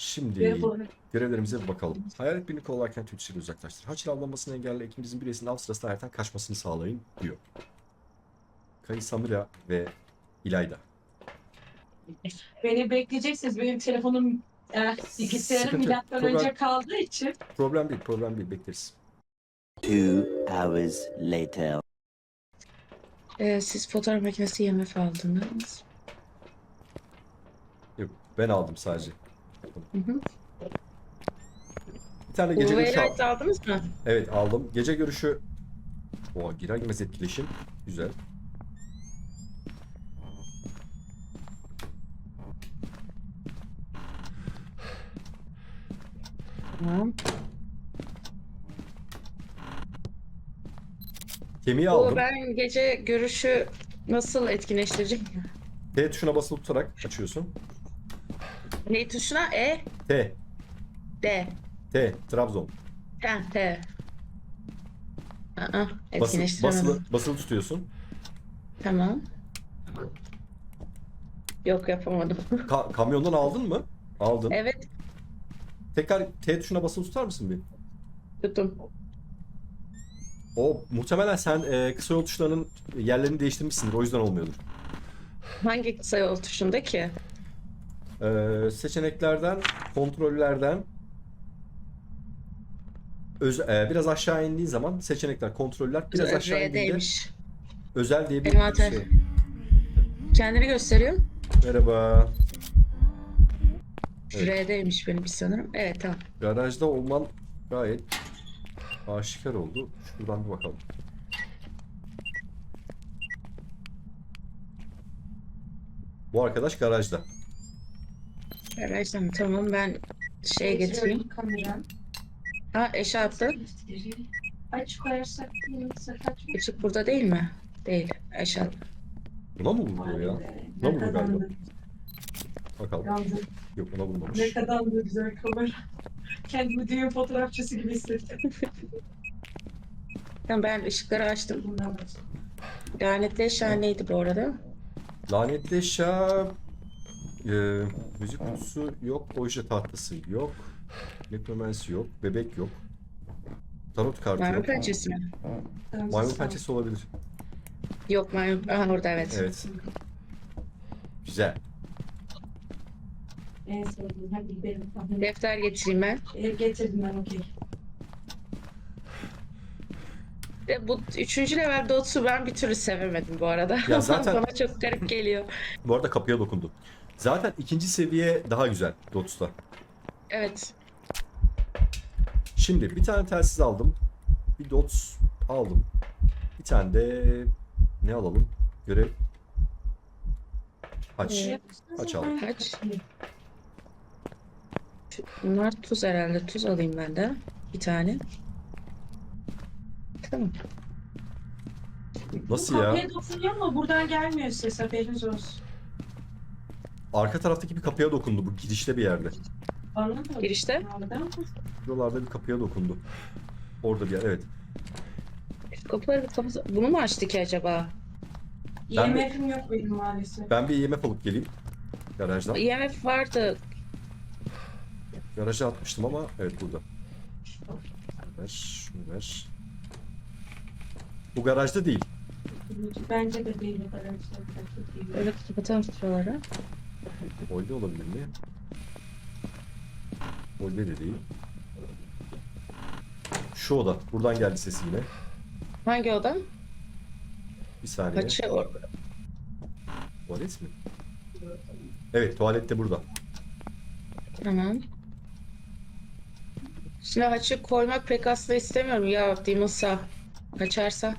Şimdi görevlerimize bir bakalım. Hayalet birini kovalarken tütsüyle uzaklaştır. Haçlı avlanmasını engelle ekibinizin birisinin av sırasında hayattan kaçmasını sağlayın diyor. Kayı Samira ve İlayda. Beni bekleyeceksiniz. Benim telefonum e, bilgisayarım Sıkıntı milattan Problem- önce kaldığı için. Problem değil, problem değil. Bekleriz. Two hours later. Ee, siz fotoğraf makinesi IMF aldınız. Yok, ben aldım sadece. Hı hı. Bir tane gece görüşü al- aldınız mı? Evet aldım. Gece görüşü... Oha girer girmez etkileşim. Güzel. Tamam. Kemiği Bu aldım. ben gece görüşü nasıl etkinleştireceğim? T tuşuna basılı tutarak açıyorsun. Ne tuşuna? E, T. D. T. Trabzon. Ha, T. Aa, Basılı, basılı, basılı tutuyorsun. Tamam. Yok yapamadım. Ka- kamyondan aldın mı? Aldın. evet, Tekrar T tuşuna basılı tutar mısın bir? tuttum. O muhtemelen sen e, kısa yol tuşlarının yerlerini değiştirmişsindir. O yüzden olmuyordur. Hangi kısa yol tuşunda ki? E, seçeneklerden, kontrollerden öz- e, biraz aşağı indiğin zaman seçenekler, kontroller biraz aşağı indiğinde özel diye bir Envanter. şey. Kendini gösteriyor. Merhaba. Evet. R'deymiş benim sanırım. Evet tamam. Garajda olman gayet aşikar oldu. Şuradan bir bakalım. Bu arkadaş garajda. Mı? Tamam ben şey getireyim. Kameram. Ha eşya attı. Aç koyarsak sakat mı? Işık burada değil mi? Değil. Eşya. Buna mı vurdu ya? Ne Lan bu kadar galiba. Bakalım. Yalnız Yok buna vurmamış. Ne kadar da güzel kamera. Kendimi düğün fotoğrafçısı gibi hissettim. Tamam ben ışıkları açtım. Lanetli eşya neydi bu arada? Lanetli eşya... E, müzik kutusu yok. Oje tahtası yok. Nekromansi yok. Bebek yok. Tarot kartı Maymun yok. pençesi mi? Maymun pençesi olabilir. Yok maymun. Aha orada evet. Evet. Güzel. En sevdiğim. Hadi gidelim. Tahmin. Defter getireyim ben. Ev getirdim ben okey. Ve bu üçüncü level Dots'u ben bir türlü sevemedim bu arada. Ya zaten- Bana çok garip geliyor. Bu arada kapıya dokundu. Zaten ikinci seviye daha güzel Dots'ta. Evet. Şimdi bir tane telsiz aldım. Bir dots aldım. Bir tane de ne alalım? Görev. Aç. Evet. Aç aldım. Şu- Bunlar tuz herhalde. Tuz alayım ben de. Bir tane. Tamam. Nasıl Bu ya? Kapıya dokunuyor ama buradan gelmiyor ses haberiniz olsun. Arka taraftaki bir kapıya dokundu. Bu girişte bir yerde. Girişte? Buralarda bir kapıya dokundu. Orada bir yer. Evet. Şu kapıları bir kapı... Bunu mu açtı ki acaba? Ben de- IMF'im yok benim maalesef. Ben bir IMF alıp geleyim. Garajdan. IMF vardı. Garaja atmıştım ama evet burada. Ver, şunu ver. Bu garajda değil. Bence de değil arkadaşlar. Öyle kapatalım şuraları. Oyda olabilir mi? Oyda de değil. Şu oda. Buradan geldi sesi yine. Hangi oda? Bir saniye. Kaçı orada? Tuvalet mi? Evet tuvalet de burada. Tamam. Şimdi açık koymak pek aslında istemiyorum ya Demon'sa. Kaçarsa.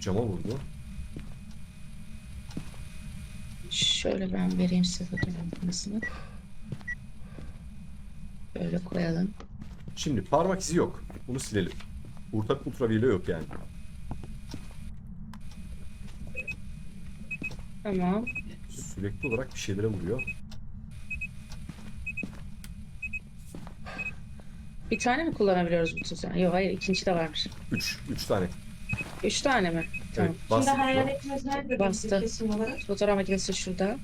Cama vurdu. Şöyle ben vereyim size fotoğrafını. Böyle koyalım. Şimdi parmak izi yok. Bunu silelim. Ultra, ultraviyole yok yani. Tamam. Sürekli olarak bir şeylere vuruyor. Bir tane mi kullanabiliyoruz bu tuzağı? Yok hayır ikinci de varmış. Üç. Üç tane. Üç tane mi? Tamam. Evet. Şimdi hayaletimiz nerede? Bastı. Kesin olarak. Fotoğraf makinesi şurada.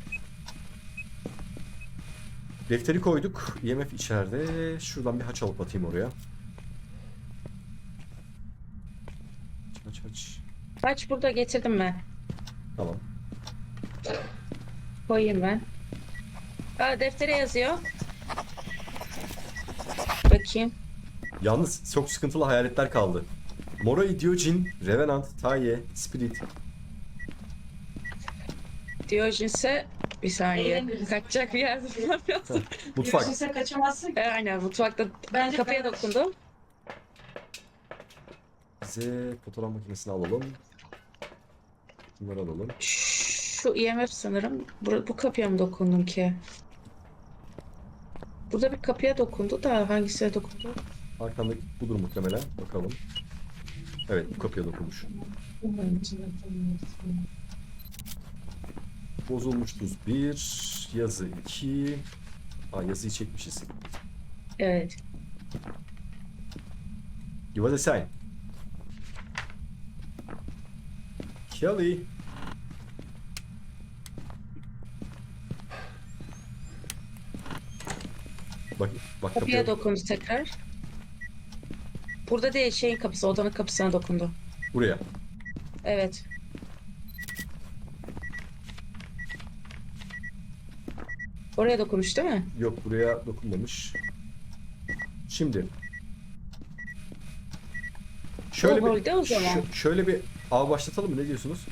Defteri koyduk. IMF içeride. Şuradan bir haç alıp atayım oraya. Aç aç aç. Kaç burada getirdim ben. Tamam. Koyayım ben. Aa, deftere yazıyor. Bakayım. Yalnız çok sıkıntılı hayaletler kaldı. Moroi, Diojin, Revenant, Taye, Spirit. Diogenes'e bir saniye. Eğleniriz. Kaçacak bir yer bulmam lazım. Mutfak. Görüşürse kaçamazsın. E, Aynen mutfakta Bence kapıya ben- dokundum. Bize fotoğraf makinesini alalım. Bunları alalım. Şu IMF sanırım. Bu, bu kapıya mı dokundum ki? Burada bir kapıya dokundu da hangisine dokundu? Arkandaki budur muhtemelen. Bakalım. Evet bu kapıya dokunmuş. Bozulmuş tuz 1. Yazı 2. Aa yazıyı çekmişiz. Evet. Give us a sign. Kelly. Bak bak Kapıya kapıya. dokundu tekrar. Burada değil şeyin kapısı, odanın kapısına dokundu. Buraya. Evet. Oraya dokunmuş değil mi? Yok buraya dokunmamış. Şimdi. Şöyle O bir holde o zaman. şö- şöyle bir av başlatalım mı? Ne diyorsunuz?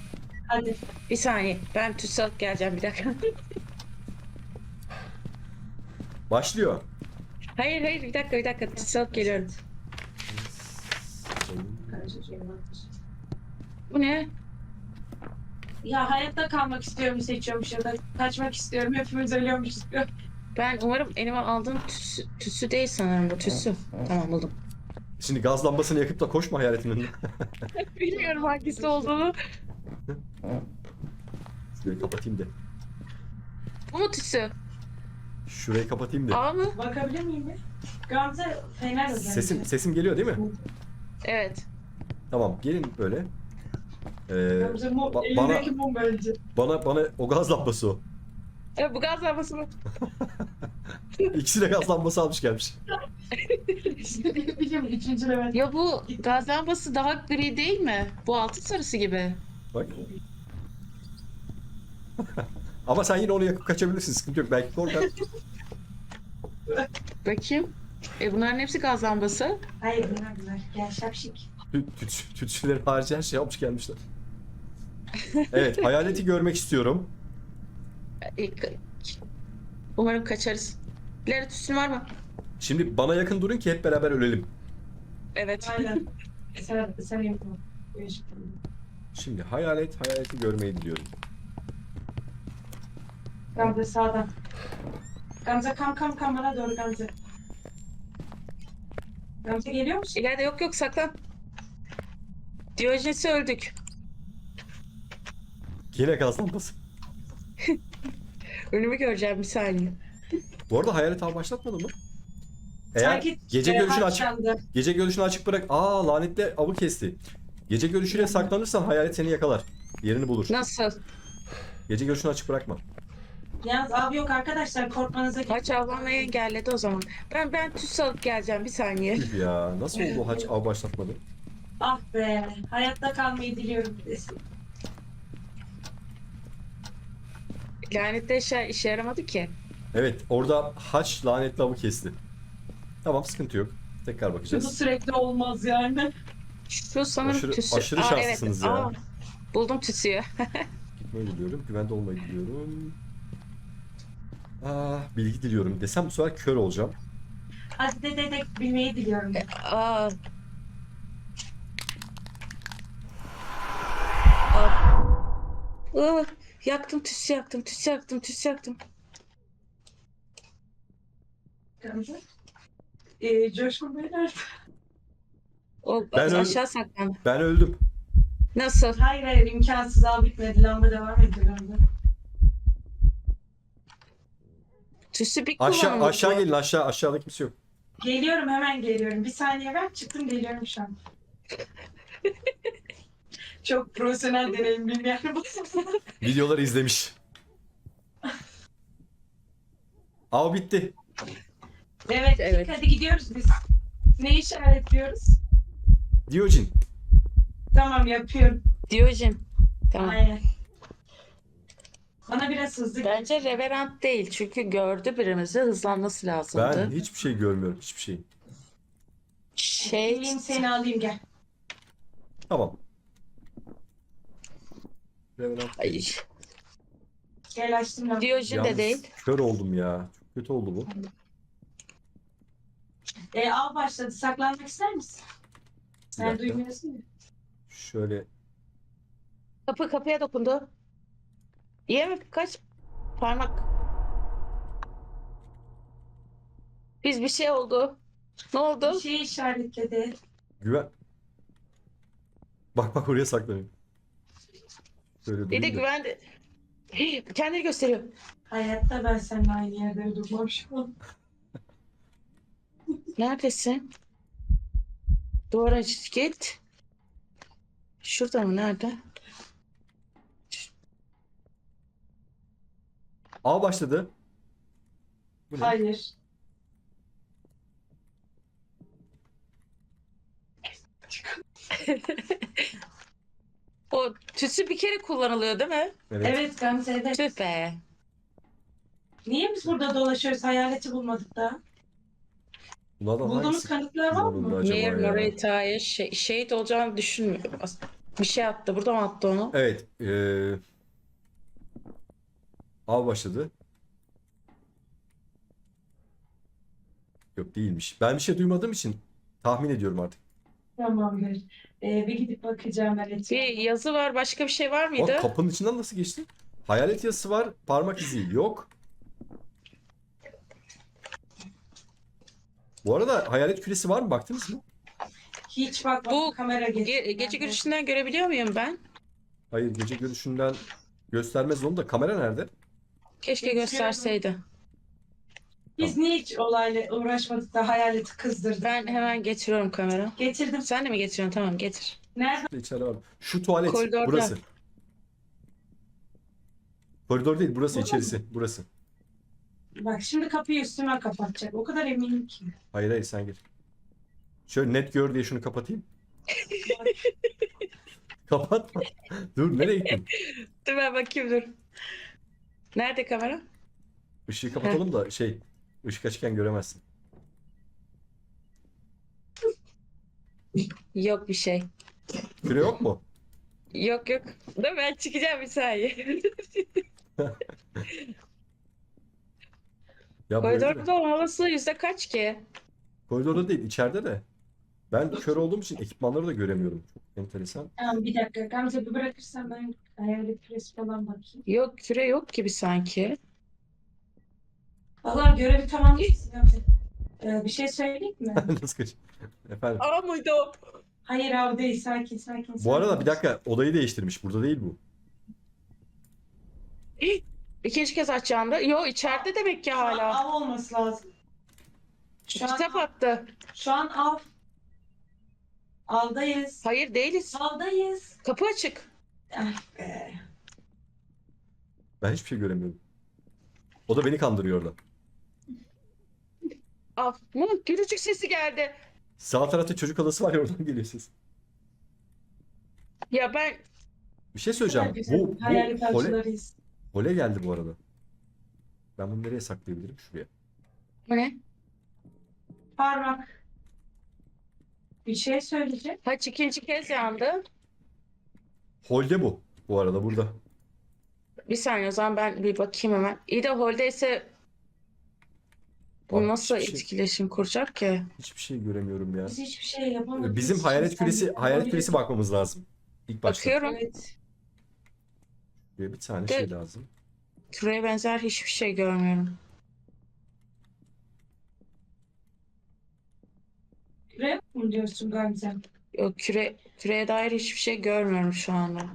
Hadi. Bir saniye. Ben tütsü alıp geleceğim bir dakika. Başlıyor. hayır hayır bir dakika bir dakika. Tütsü alıp geliyorum. Bu ne? Ya hayatta kalmak istiyorum seçiyormuş ya da kaçmak istiyorum. Hepimiz ölüyormuşuz. Ben umarım elime aldığım tütsü, tütsü değil sanırım bu tütsü. Tamam buldum. Şimdi gaz lambasını yakıp da koşma hayaletin önüne. Bilmiyorum hangisi olduğunu. Şurayı kapatayım da. Bu mu tütsü? Şurayı kapatayım da. A mı? Bakabilir miyim? Gamze fener özellikle. Sesim sesim geliyor değil mi? Evet. Tamam gelin böyle. Ee, Gamze ba- elindeki mum bence. bana bana o gaz lambası o. Evet bu gaz lambası mı? İkisi de gaz lambası almış gelmiş. Biliyorum üçüncü level. Ya bu gaz lambası daha gri değil mi? Bu altın sarısı gibi. Bak. Ama sen yine onu yakıp kaçabilirsin. Sıkıntı yok. Belki korkar. Bakayım. E bunların hepsi gaz lambası. Hayır bunlar bunlar. Gel şapşik. Tü- tüts- Tütsüleri harici her şey almış gelmişler. Evet. Hayaleti görmek istiyorum. Umarım kaçarız. İleri tütsün var mı? Şimdi bana yakın durun ki hep beraber ölelim. Evet. Aynen. sen, sen yapma. Şimdi hayalet, hayaleti görmeyi diliyorum. Gamze sağdan. Gamze kam kam kam bana doğru Gamze. Gamze geliyor musun? İleride yok yok saklan. Diyojenesi öldük. Yine gaz lambası. Önümü göreceğim bir saniye. Bu arada hayalet av başlatmadı mı? Eğer Sanki, gece e, görüşünü açık gece görüşünü açık bırak. Aa lanetli avı kesti. Gece görüşüyle saklanırsan hayalet seni yakalar. Yerini bulur. Nasıl? Gece görüşünü açık bırakma. Yalnız abi yok arkadaşlar korkmanıza gerek Haç avlanmayı engelledi o zaman. Ben ben tütsü alıp geleceğim bir saniye. Üf ya nasıl oldu haç av başlatmadı? Ah be. Hayatta kalmayı diliyorum. Lanetli eşya işe yaramadı ki. Evet orada haç lanetli avı kesti. Tamam sıkıntı yok. Tekrar Bu bakacağız. sürekli olmaz yani. Şu sanırım Aşırı- tütsü. aşırı şanslısınız ya. buldum tütsüyü. Gitmeyi diliyorum. Güvende olmayı diliyorum. Ah bilgi diliyorum desem bu sefer kör olacağım. Hadi de de de bilmeyi diliyorum. Aa. Aa. Aa, yaktım tütsü yaktım tütsü yaktım tütsü yaktım. Gamze. Ee, Coşkun Bey nerede? O Ben öyle- aşağı saklandı. Ben öldüm. Nasıl? Hayır hayır imkansız al bitmedi. Lamba devam ediyor lamba. Tütsü bir Aşağı kullanımlık aşağı bu. gelin aşağı aşağıda kimse yok. Geliyorum hemen geliyorum. Bir saniye ver çıktım geliyorum şu an. Çok profesyonel deneyimliyim yani. Videoları izlemiş. Av bitti. Evet, Evet. hadi gidiyoruz biz. Ne işaretliyoruz? Diyocin. Tamam yapıyorum. Diyojen. Tamam. Aynen. Bana biraz hızlı Bence reverant değil çünkü gördü birimizi hızlanması lazımdı. Ben hiçbir şey görmüyorum. Hiçbir şey. Şey Geleyim seni alayım gel. Tamam. Ay. Gel açtım lan. Diyojen de Yalnız değil. Kör oldum ya. Çok kötü oldu bu. E, av başladı. Saklanmak ister misin? Bir Sen dakika. duymuyorsun ya. Şöyle Kapı kapıya dokundu. İyi mi? Kaç parmak? Biz bir şey oldu. Ne oldu? Bir şey işaretledi. güven. Bak bak oraya saklanıyor. Şöyle Bir de güvendi. Hii, Kendini gösteriyor. Hayatta ben seninle aynı yerde durmam şu an. Neredesin? Duvara git. Şurada mı? Nerede? Av başladı. Bu ne? Hayır. Tütsü bir kere kullanılıyor değil mi? Evet. Evet Gamze evet. Tüh be. Niye biz burada dolaşıyoruz? Hayaleti bulmadık da. Bulduğumuz hangisi kanıtlar var bulundu mı? acaba ya? Morita'ya şey, şehit olacağını düşünmüyorum. As- Bir şey attı. Burada mı attı onu? Evet. eee av başladı. Yok değilmiş. Ben bir şey duymadığım için tahmin ediyorum artık. Tamamdır. Ee, bir gidip bakacağım ben Bir yazı var. Başka bir şey var mıydı? Bak kapının içinden nasıl geçti? Hayalet yazısı var. Parmak izi yok. Bu arada hayalet küresi var mı? Baktınız mı? Hiç bakmadım. Bu kamera geçti. Ge- gece görüşünden görebiliyor muyum ben? Hayır gece görüşünden göstermez onu da. Kamera nerede? Keşke Geçiyorum. gösterseydi. Biz niye hiç olayla uğraşmadık da hayaleti kızdırdık? Ben hemen getiriyorum kamera. Getirdim. Sen de mi getiriyorsun? Tamam getir. Nerede? İçeride var. Şu tuvalet. Koridorda. Burası. Koridor değil. Burası Burada içerisi. Burası. Bak şimdi kapıyı üstüme kapatacak. O kadar eminim ki. Hayır hayır sen gir. Şöyle net gör diye şunu kapatayım. Kapatma. Dur nereye gittin? Dur ben bakayım dur. Nerede kamera? Işığı kapatalım da şey ışık açıkken göremezsin. Yok bir şey. Küre yok mu? Yok yok. Dur ben çıkacağım bir saniye. Ya böyle de. Koridorda olması yüzde kaç ki? Koridorda değil içeride de. Ben kör olduğum için ekipmanları da göremiyorum. Çok enteresan. Tamam bir dakika. Gamze bir bırakırsan ben hayalet küresi falan bakayım. Yok küre yok gibi sanki. Görevi Gamze. Ee, bir şey söyleyeyim mi? Nasıl kaç? Efendim. Aa mıydı o? Hayır abi değil. Sakin sakin. Bu arada sakin. bir dakika odayı değiştirmiş. Burada değil bu. İkinci kez açacağında. Yo içeride demek ki Şu an hala. av olması lazım. Şu an, Kitap attı. şu an av. Avdayız. Hayır değiliz. Avdayız. Kapı açık. Ah be. Ben hiçbir şey göremiyorum. O da beni kandırıyor orada. Aa, bunun gülücük sesi geldi. Sağ tarafta çocuk odası var ya oradan geliyor ses. Ya ben Bir şey söyleyeceğim. Bu, bu Hayalet hole, hole geldi bu arada. Ben bunu nereye saklayabilirim? Şuraya. bu ne? Parmak. Bir şey söyleyecek. Kaç ikinci kez yandı. Holde bu. Bu arada burada. Bir saniye o zaman ben bir bakayım hemen. İyi de holdeyse bu Bak, nasıl hiçbir şey- etkileşim kuracak ki? Hiçbir şey göremiyorum ya. Biz hiçbir şey yapamadık. Bizim hayalet küresi, hayalet küresi bakmamız lazım. İlk başta. Bakıyorum. Evet. Bir tane De- şey lazım. Küreye benzer hiçbir şey görmüyorum. Küre mu diyorsun Gamze? Yok küre, küreye dair hiçbir şey görmüyorum şu anda.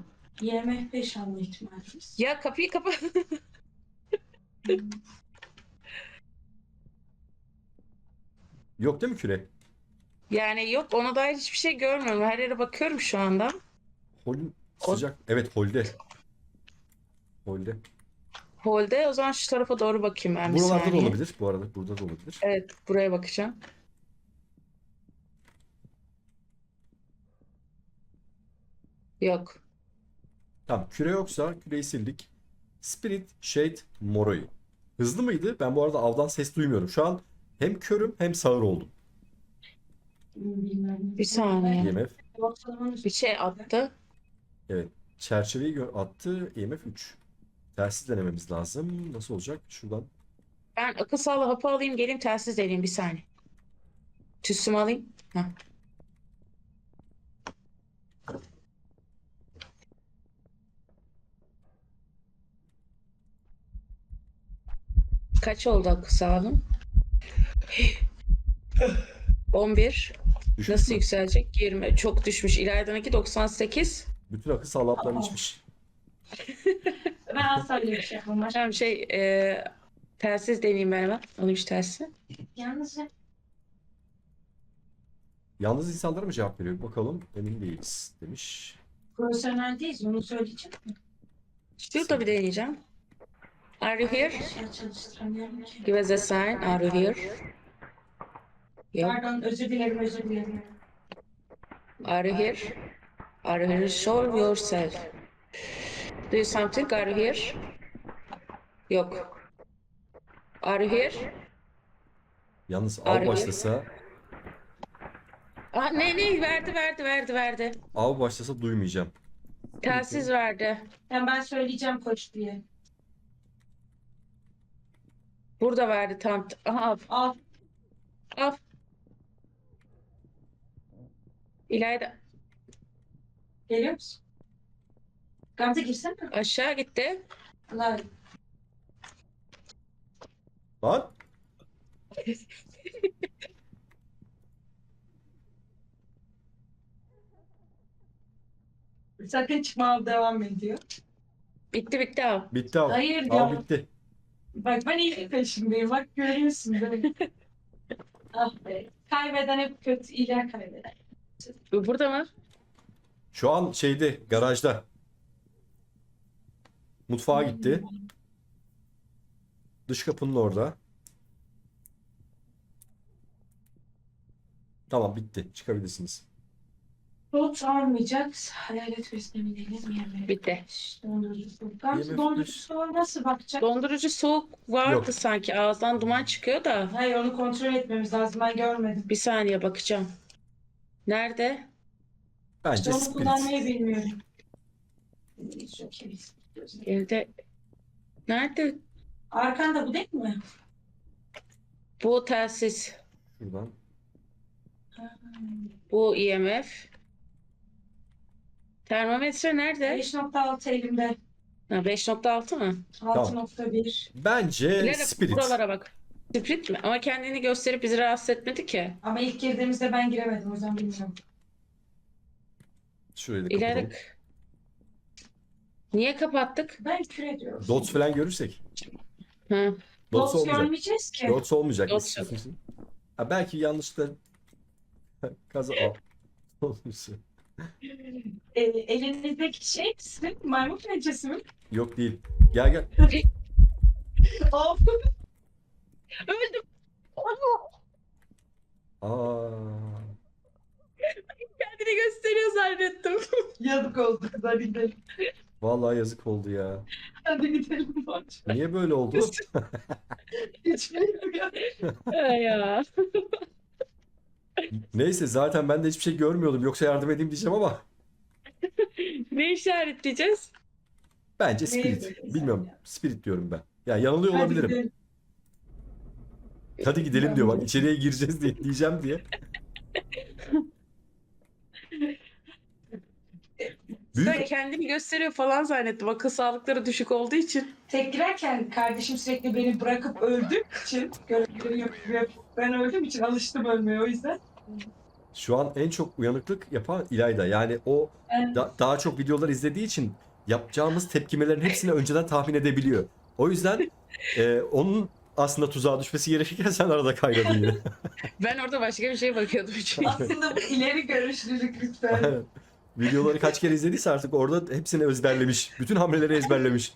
YMF 5 alma ihtimalimiz. Ya kapıyı kapa. Yok değil mi küre? Yani yok ona dair hiçbir şey görmüyorum. Her yere bakıyorum şu anda. Holün O- sıcak. Evet holde. Holde. Holde. O zaman şu tarafa doğru bakayım ben bir Buralarda da saniye. olabilir. Bu arada burada da olabilir. Evet, buraya bakacağım. Yok. Tamam küre yoksa küreyi sildik. Spirit, Shade, Moroi. Hızlı mıydı? Ben bu arada avdan ses duymuyorum. Şu an hem körüm hem sağır oldum. Bir saniye. IMF. Ortalamanın Bir şey attı. Çerçeveyi gö- attı. IMF 3. Tersiz denememiz lazım. Nasıl olacak? Şuradan. Ben akıl sağlığı hapı alayım, geleyim telsiz deneyeyim bir saniye. Tüsümü alayım. Heh. Kaç oldu akıl sağlığım? 11. Düşmüş Nasıl mü? yükselecek? 20. Çok düşmüş. İleridenki 98. Bütün akıl sağlıklarını Aa. içmiş. Ben asla öyle bir şey yapmam. Tamam şey e, telsiz deneyeyim ben hemen. Alayım şu telsizi. Yalnız Yalnız insanlara mı cevap veriyor? Bakalım. Emin değiliz demiş. profesyonel değiliz onu söyleyeceğim. Şurada bir deneyeceğim. Are you here? Give us a sign. Are you here? Yok. Pardon özür dilerim özür dilerim. Are you here? Are you here? Show yourself. Do you something? Are you here? Yok. Are you here? Yalnız av başlasa, Aa, ne ne verdi verdi verdi verdi. av başlasa duymayacağım. Telsiz verdi. Yani ben söyleyeceğim koç diye. Burada verdi tam. Aha Al. al. İlayda Geliyor musun? Gamze girsene. aşağı gitti. Allah. Lan! Sakın çıkma al devam ediyor. Bitti bitti abi. Bitti av. Hayır Av ya. bitti. Bak ben iyi peşindeyim. Bak görüyorsun mi? ah be. Kaybeden hep kötü. İyiler kaybeder. Bu Burada mı? Şu an şeyde, garajda. Mutfağa gitti. Dış kapının orada. Tamam bitti. Çıkabilirsiniz. Not almayacak. Hayalet beslemeyelim yemeğe. Bitti. Dondurucu soğuk. Yemek dondurucu soğuğa nasıl bakacak? Dondurucu soğuk vardı Yok. sanki. Ağızdan duman çıkıyor da. Hayır onu kontrol etmemiz lazım. Ben görmedim. Bir saniye bakacağım. Nerede? Bence onu Spirit. kullanmayı bilmiyorum. Biz. Evde. Nerede? Arkanda bu değil mi? Bu telsiz. Şuradan. Bu IMF. Termometre nerede? 5.6 elimde. Ha, 5.6 mı? 6.1. Bence İleri Spirit. buralara bak. Sprit mi? Ama kendini gösterip bizi rahatsız etmedi ki. Ama ilk girdiğimizde ben giremedim. O yüzden bilmiyorum. Şurayı da kapatalım. Niye kapattık? Ben küre diyorum. Dots falan görürsek. Hı. Dots Dots olmayacak. görmeyeceğiz ki. Dots olmayacak. Dots Biz- Ha, belki yanlışlıkla kaza al. Olmuş. E, elinizdeki şey mi? Maymun pençesi mi? Yok değil. Gel gel. Of. Öldüm. Aa. Kendini gösteriyor zannettim. Yazık oldu kız. Hadi gidelim. Vallahi yazık oldu ya. Hadi gidelim. Niye böyle oldu? Hiç bilmiyorum. ya. Neyse zaten ben de hiçbir şey görmüyordum. Yoksa yardım edeyim diyeceğim ama Ne işaretleyeceğiz? bence Spirit. böyle Bilmiyorum. sen ya? Spirit diyorum ben. Ya yanılıyor Hadi olabilirim. gidelim. Hadi gidelim diyor bak içeriye gireceğiz diye diyeceğim diye. Böyle Büyük kendini gösteriyor falan zannettim. Akıl sağlıkları düşük olduğu için. Tek girerken kardeşim sürekli beni bırakıp öldüğüm için görevleri yapıp ben öldüğüm için alıştım ölmeye o yüzden. Şu an en çok uyanıklık yapan İlayda. Yani o Ben da- daha çok videolar izlediği için yapacağımız tepkimelerin hepsini önceden tahmin edebiliyor. O yüzden e, onun aslında tuzağa düşmesi gerekirken sen arada kaynadın yine. Ben orada başka bir şeye bakıyordum çünkü. aslında bu ileri görüşlülük lütfen. Videoları kaç kere izlediyse artık orada hepsini ezberlemiş. Bütün hamleleri ezberlemiş.